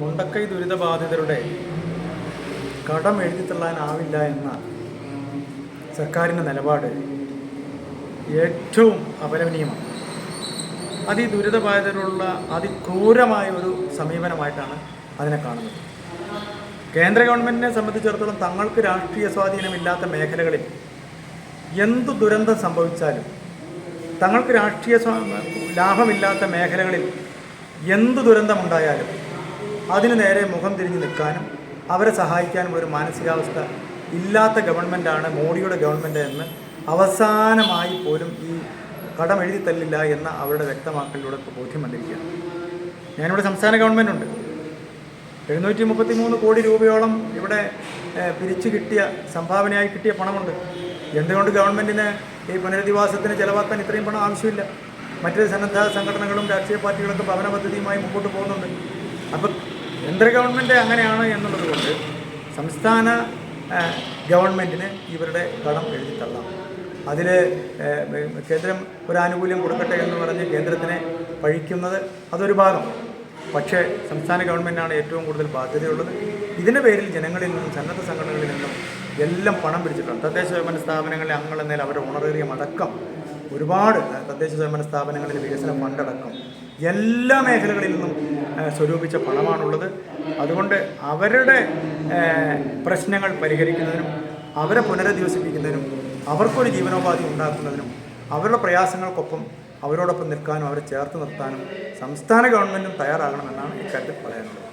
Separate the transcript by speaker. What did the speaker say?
Speaker 1: മുണ്ടക്കൈ ദുരിതബാധിതരുടെ കടം എഴുതിത്തള്ളാനാവില്ല എന്ന സർക്കാരിന്റെ നിലപാട് ഏറ്റവും അപലപനീയമാണ്. അതി ദുരിതബാധിതരുള്ള അതിക്രൂരമായ ഒരു സമീപനമായിട്ടാണ് അതിനെ കാണുന്നത്. കേന്ദ്ര ഗവൺമെന്റിനെ സംബന്ധിച്ചിടത്തോളം തങ്ങൾക്ക് രാഷ്ട്രീയ സ്വാധീനമില്ലാത്ത മേഖലകളിൽ എന്തു ദുരന്തം സംഭവിച്ചാലും തങ്ങൾക്ക് രാഷ്ട്രീയ ലാഭമില്ലാത്ത മേഖലകളിൽ എന്തു ദുരന്തമുണ്ടായാലും അതിനു നേരെ മുഖം തിരിഞ്ഞ് നിൽക്കാനും അവരെ സഹായിക്കാനും ഒരു മാനസികാവസ്ഥ ഇല്ലാത്ത ഗവൺമെന്റാണ് മോഡിയുടെ ഗവൺമെന്റ് എന്ന് അവസാനമായി പോലും ഈ കടം എഴുതി തല്ലില്ല എന്ന അവരുടെ വ്യക്തമാക്കലിലൂടെ ബോധ്യം വന്നിരിക്കുകയാണ് ഞാനിവിടെ സംസ്ഥാന ഗവൺമെന്റ് ഉണ്ട് എഴുന്നൂറ്റി മുപ്പത്തി മൂന്ന് കോടി രൂപയോളം ഇവിടെ പിരിച്ചു കിട്ടിയ സംഭാവനയായി കിട്ടിയ പണമുണ്ട്. എന്തുകൊണ്ട് ഗവൺമെന്റിന് ഈ പുനരധിവാസത്തിന് ചെലവാക്കാൻ ഇത്രയും പണം ആവശ്യമില്ല? മറ്റ് സന്നദ്ധ സംഘടനകളും രാഷ്ട്രീയ പാർട്ടികളൊക്കെ ഭവന പദ്ധതിയുമായി മുമ്പോട്ട് പോകുന്നുണ്ട്. അപ്പം കേന്ദ്ര ഗവൺമെന്റ് അങ്ങനെയാണ് എന്നുള്ളത് കൊണ്ട് സംസ്ഥാന ഗവൺമെന്റിന് ഇവരുടെ കടം എഴുതി തള്ളാം. അതിൽ കേന്ദ്രം ഒരു ആനുകൂല്യം കൊടുക്കട്ടെ എന്ന് പറഞ്ഞ് കേന്ദ്രത്തിനെ പഴിക്കുന്നത് അതൊരു ഭാഗം. പക്ഷേ സംസ്ഥാന ഗവൺമെന്റാണ് ഏറ്റവും കൂടുതൽ ബാധ്യതയുള്ളത്. ഇതിന്റെ പേരിൽ ജനങ്ങളിൽ നിന്നും സന്നദ്ധ സംഘടനകളിൽ നിന്നും എല്ലാം പണം പിടിച്ചിട്ടുണ്ട് തദ്ദേശ സ്വയംഭരണ സ്ഥാപനങ്ങളിലെ അംഗങ്ങൾ എന്നാൽ അവരുടെ ഓണറേറിയം അടക്കം ഒരുപാട് തദ്ദേശ സ്വയംഭരണ സ്ഥാപനങ്ങളിൽ വികസന ഫണ്ടടക്കം എല്ലാ മേഖലകളിൽ നിന്നും സ്വരൂപിച്ച പണമാണുള്ളത്. അതുകൊണ്ട് അവരുടെ പ്രശ്നങ്ങൾ പരിഹരിക്കുന്നതിനും അവരെ പുനരധിവസിപ്പിക്കുന്നതിനും അവർക്കൊരു ജീവനോപാധി ഉണ്ടാക്കുന്നതിനും അവരുടെ പ്രയാസങ്ങൾക്കൊപ്പം അവരോടൊപ്പം നിൽക്കാനും അവരെ ചേർത്ത് നിർത്താനും സംസ്ഥാന ഗവൺമെന്റും തയ്യാറാകണമെന്നാണ് ഇക്കാര്യത്തിൽ പറയാനുള്ളത്.